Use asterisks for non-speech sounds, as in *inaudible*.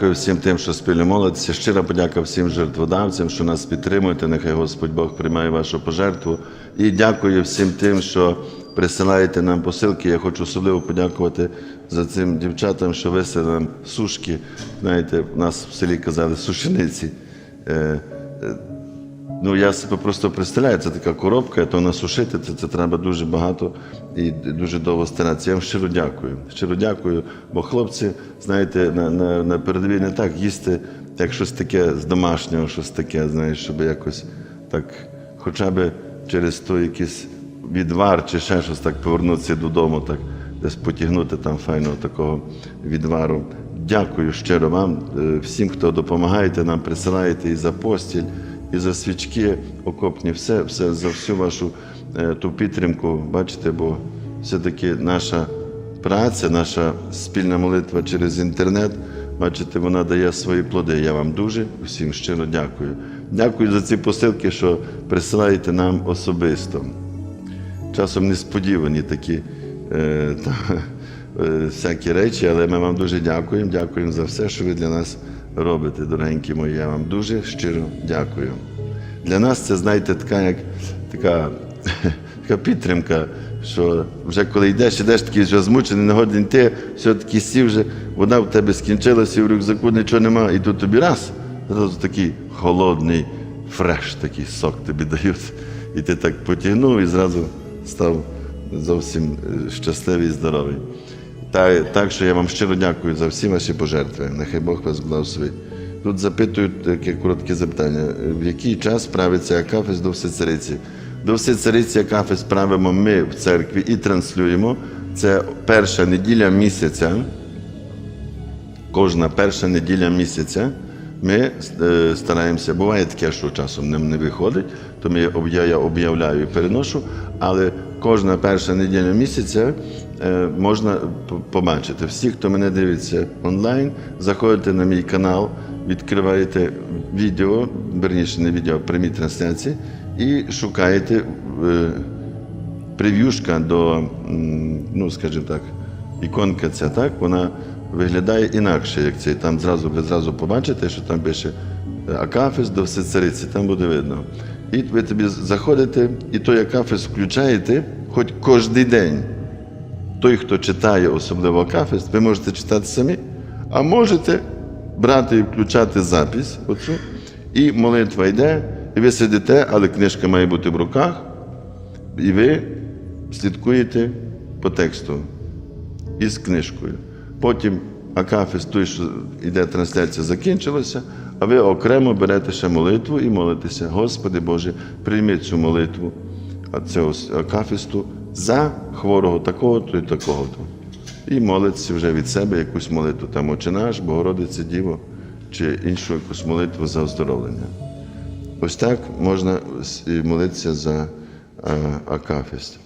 дякую всім тим, що спільно молитися. Щира подяка всім жертводавцям, що нас підтримуєте. Нехай Господь Бог приймає вашу пожертву. І дякую всім тим, що присилаєте нам посилки. Я хочу особливо подякувати за цим дівчатам, що висили нам сушки. Знаєте, в нас в селі казали сушениці. Ну, я себе просто представляю, це така коробка, то насушити, це, це треба дуже багато і дуже довго старатися. Я вам щиро дякую. Щиро дякую, бо хлопці, знаєте, на, на, на передовій не так їсти, як щось таке з домашнього, щось таке, знаєш, щоб якось так, хоча б через то якийсь відвар чи ще щось так повернутися додому, так десь потягнути там файного такого відвару. Дякую щиро вам, е, всім, хто допомагаєте нам, присилаєте і за постіль і за свічки окопні, все, все за всю вашу е, ту підтримку. Бачите, бо все-таки наша праця, наша спільна молитва через інтернет, бачите, вона дає свої плоди. Я вам дуже всім щиро дякую. Дякую за ці посилки, що присилаєте нам особисто. Часом несподівані такі е, та, е, всякі речі, але ми вам дуже дякуємо. Дякуємо за все, що ви для нас робите, дорогенькі мої. Я вам дуже щиро дякую. Для нас це, знаєте, така як така, *laughs* така підтримка, що вже коли йдеш, ідеш такий вже змучений, не годин йти, все-таки сів вже, вода в тебе скінчилася, в рюкзаку нічого нема, і тут тобі раз, зразу такий холодний фреш, такий сок тобі дають. І ти так потягнув і зразу став зовсім е, щасливий і здоровий. Та, так що я вам щиро дякую за всі ваші пожертви. Нехай Бог вас благословить. Тут запитують таке коротке запитання: в який час правиться Акафіс до Всецариці? До Всецариці Акафіс правимо ми в церкві і транслюємо. Це перша неділя місяця. Кожна перша неділя місяця ми е, стараємося, буває таке, що часом нам не виходить, то ми я об'являю і переношу, але кожна перша неділя місяця можна побачити. Всі, хто мене дивиться онлайн, заходите на мій канал, відкриваєте відео, верніше не відео, а прямі трансляції, і шукаєте. е, прев'юшка до, ну скажімо так, іконка ця, так, вона виглядає інакше, як цей. Там зразу ви зразу побачите, що там пише е, Акафіс до Всецариці, там буде видно. І ви тобі заходите, і той Акафіс включаєте хоч кожен день. Той, хто читає особливо Акафіс, ви можете читати самі, а можете брати і включати запись оцю, і молитва йде, і ви сидите, але книжка має бути в руках, і ви слідкуєте по тексту із книжкою. Потім Акафіс, той, що йде трансляція, закінчилася, а ви окремо берете ще молитву і молитеся. Господи Боже, прийми цю молитву цього Акафісту за хворого такого-то і такого-то. І молиться вже від себе якусь молитву, там Отче наш, Богородице Діво, чи іншу якусь молитву за оздоровлення. Ось так можна молитися за Акафіст.